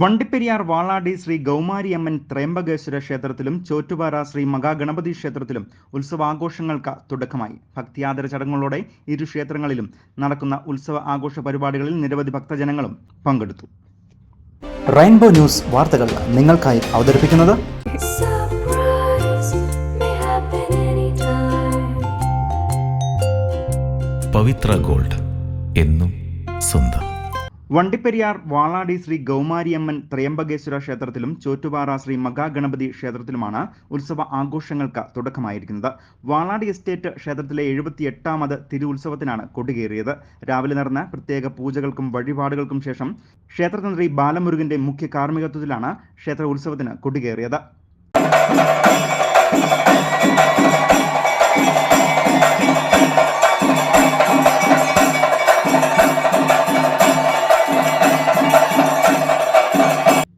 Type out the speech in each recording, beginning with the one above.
വണ്ടിപ്പെരിയാർ വാളാടി ശ്രീ ഗൗമാരിയമ്മൻ ത്രയംബകേശ്വര ക്ഷേത്രത്തിലും ചോറ്റുപാറ ശ്രീ മഹാഗണപതി ക്ഷേത്രത്തിലും ഉത്സവാഘോഷങ്ങൾക്ക് തുടക്കമായി. ഭക്തിയാദര ചടങ്ങുകളോടെ ഇരു ക്ഷേത്രങ്ങളിലും നടക്കുന്ന ഉത്സവ ആഘോഷ പരിപാടികളിൽ നിരവധി ഭക്തജനങ്ങളും പങ്കെടുത്തു. റെയിൻബോ ന്യൂസ് വാർത്തകൾ നിങ്ങൾക്കായി അവതരിപ്പിക്കുന്നത്. പവിത്ര ഗോൾഡ് എന്നും സ്വന്തം. വണ്ടിപ്പെരിയാർ വാളാടി ശ്രീ ഗൗമാരിയമ്മൻ ത്രയംബകേശ്വര ക്ഷേത്രത്തിലും ചോറ്റുപാറ ശ്രീ മഹാഗണപതി ക്ഷേത്രത്തിലുമാണ് ഉത്സവ ആഘോഷങ്ങൾക്ക് തുടക്കമായിരിക്കുന്നത്. വാളാടി എസ്റ്റേറ്റ് ക്ഷേത്രത്തിലെ എഴുപത്തി എട്ടാമത് തിരുവുത്സവത്തിനാണ് കൊടികേറിയത്. രാവിലെ നടന്ന പ്രത്യേക പൂജകൾക്കും വഴിപാടുകൾക്കും ശേഷം ക്ഷേത്രതന്ത്രി ബാലമുരുകന്റെ മുഖ്യ കാർമ്മികത്വത്തിലാണ് ക്ഷേത്ര ഉത്സവത്തിന് കൊടികേറിയത്.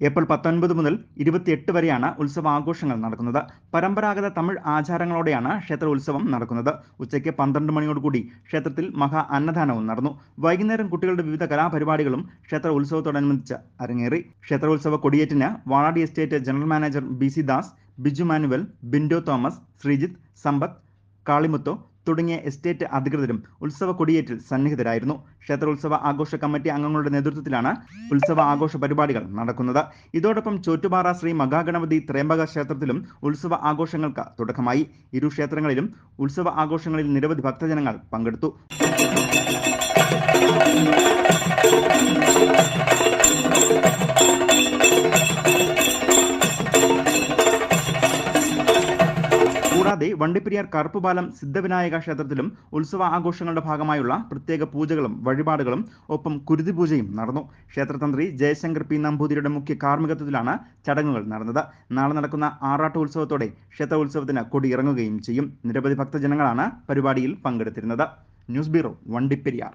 ഏപ്രിൽ പത്തൊൻപത് മുതൽ ഇരുപത്തിയെട്ട് വരെയാണ് ഉത്സവ ആഘോഷങ്ങൾ നടക്കുന്നത്. പരമ്പരാഗത തമിഴ് ആചാരങ്ങളോടെയാണ് ക്ഷേത്ര ഉത്സവം നടക്കുന്നത്. ഉച്ചയ്ക്ക് പന്ത്രണ്ട് മണിയോടുകൂടി ക്ഷേത്രത്തിൽ മഹാ അന്നദാനവും നടന്നു. വൈകുന്നേരം കുട്ടികളുടെ വിവിധ കലാപരിപാടികളും ക്ഷേത്ര ഉത്സവത്തോടനുബന്ധിച്ച് അരങ്ങേറി. ക്ഷേത്രോത്സവ കൊടിയേറ്റിന് Valadi estate general manager B C Das Biju Manuel Bindo Thomas Sreejith Sampath Kalimuthu തുടങ്ങിയ എസ്റ്റേറ്റ് അധികൃതരും ഉത്സവ കൊടിയേറ്റിൽ സന്നിഹിതരായിരുന്നു. ക്ഷേത്രോത്സവ ആഘോഷ കമ്മിറ്റി അംഗങ്ങളുടെ നേതൃത്വത്തിലാണ് ഉത്സവ ആഘോഷ പരിപാടികൾ നടക്കുന്നത്. ഇതോടൊപ്പം ചോറ്റുപാറ ശ്രീ മഹാഗണപതി ത്രയംബക ക്ഷേത്രത്തിലും ഉത്സവ ആഘോഷങ്ങൾക്ക് തുടക്കമായി. ഇരു ക്ഷേത്രങ്ങളിലും ഉത്സവ ആഘോഷങ്ങളിൽ നിരവധി ഭക്തജനങ്ങൾ പങ്കെടുത്തു. കൂടാതെ വണ്ടിപ്പെരിയാർ കറുപ്പുപാലം സിദ്ധവിനായക ക്ഷേത്രത്തിലും ഉത്സവ ആഘോഷങ്ങളുടെ ഭാഗമായുള്ള പ്രത്യേക പൂജകളും വഴിപാടുകളും ഒപ്പം കുരുതി പൂജയും നടന്നു. ക്ഷേത്രതന്ത്രി ജയശങ്കർ പി നമ്പൂതിരിയുടെ മുഖ്യ കാർമ്മികത്വത്തിലാണ് ചടങ്ങുകൾ നടന്നത്. നാളെ നടക്കുന്ന ആറാട്ട് ഉത്സവത്തോടെ ക്ഷേത്ര ഉത്സവത്തിന് കൊടിയിറങ്ങുകയും ചെയ്യും. നിരവധി ഭക്തജനങ്ങളാണ് പരിപാടിയിൽ പങ്കെടുത്തിരുന്നത്. News bureau Vandiperiyar.